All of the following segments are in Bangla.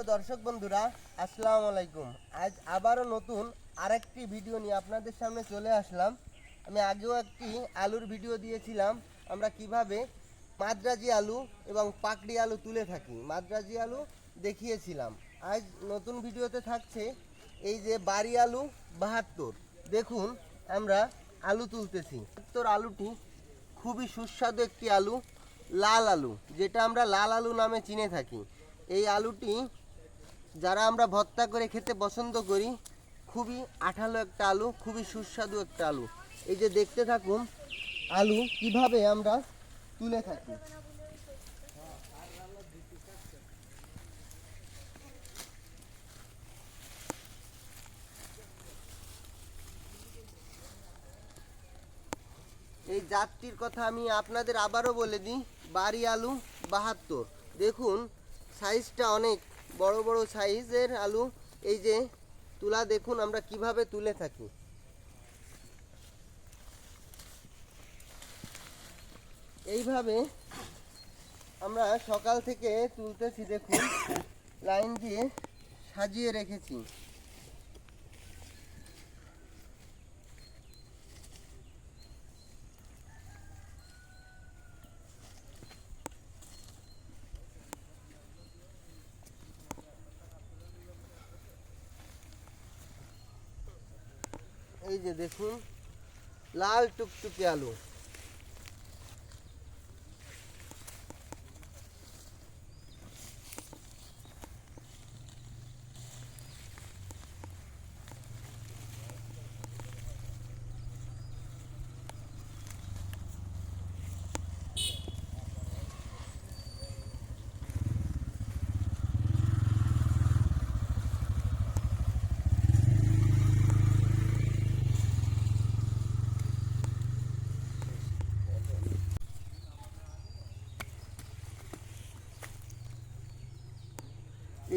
প্রিয় দর্শক বন্ধুরা, আসসালামু আলাইকুম। আজ আবারও নতুন আরেকটি ভিডিও নিয়ে আপনাদের সামনে চলে আসলাম। আমি আগেও একটি আলুর ভিডিও দিয়েছিলাম। আমরা কীভাবে মাদ্রাজি আলু এবং পাকড়ি আলু তুলে থাকি, মাদ্রাজি আলু দেখিয়েছিলাম। আজ নতুন ভিডিওতে থাকছে এই যে বাড়ি আলু বাহাত্তর। দেখুন, আমরা আলু তুলতেছি। বাহাত্তর আলুটি খুবই সুস্বাদু একটি আলু, লাল আলু, যেটা আমরা লাল আলু নামে চিনে থাকি। এই আলুটি যারা আমরা ভর্তা করে খেতে পছন্দ করি, খুবই আঠালো একটা আলু, খুবই সুস্বাদু একটা আলু। এই যে দেখতে থাকুন, আলু কীভাবে আমরা তুলে থাকি। এই জাতটির কথা আমি আপনাদের আবারও বলে দিই, বাড়ি আলু বাহাত্তর। দেখুন সাইজটা অনেক। বড় বড় সাইজের আলু, এই যে তুলা দেখুন আমরা কীভাবে তুলে থাকি। এইভাবে আমরা সকাল থেকে তুলতেছি দেখুন, লাইন দিয়ে সাজিয়ে রেখেছি। এই যে দেখুন লাল টুকটুকে আলু।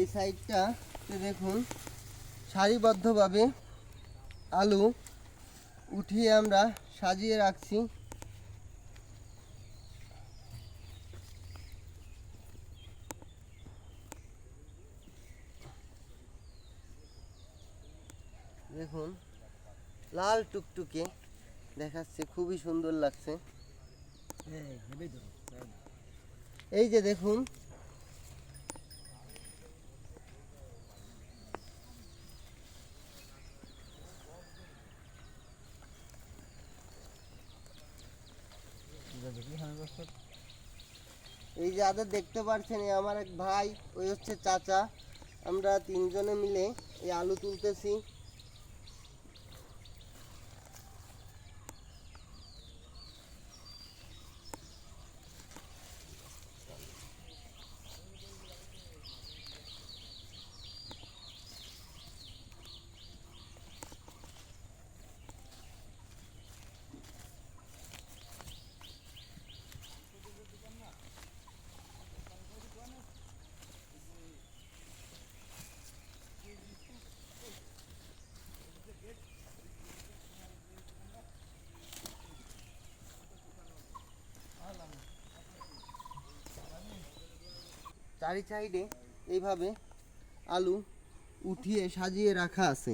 এই সাইডটা দেখুন, সারিবদ্ধভাবে আলু উঠিয়ে আমরা সাজিয়ে রাখছি। দেখুন, লাল টুকটুকে দেখাচ্ছে, খুবই সুন্দর লাগছে। এই যে দেখুন এই যে আদা দেখতে পাচ্ছেন, এই আমার এক ভাই, ওই হচ্ছে চাচা। আমরা তিনজনে মিলে এই আলু তুলতেছি। চারি সাইডে এইভাবে আলু উঠিয়ে সাজিয়ে রাখা আছে।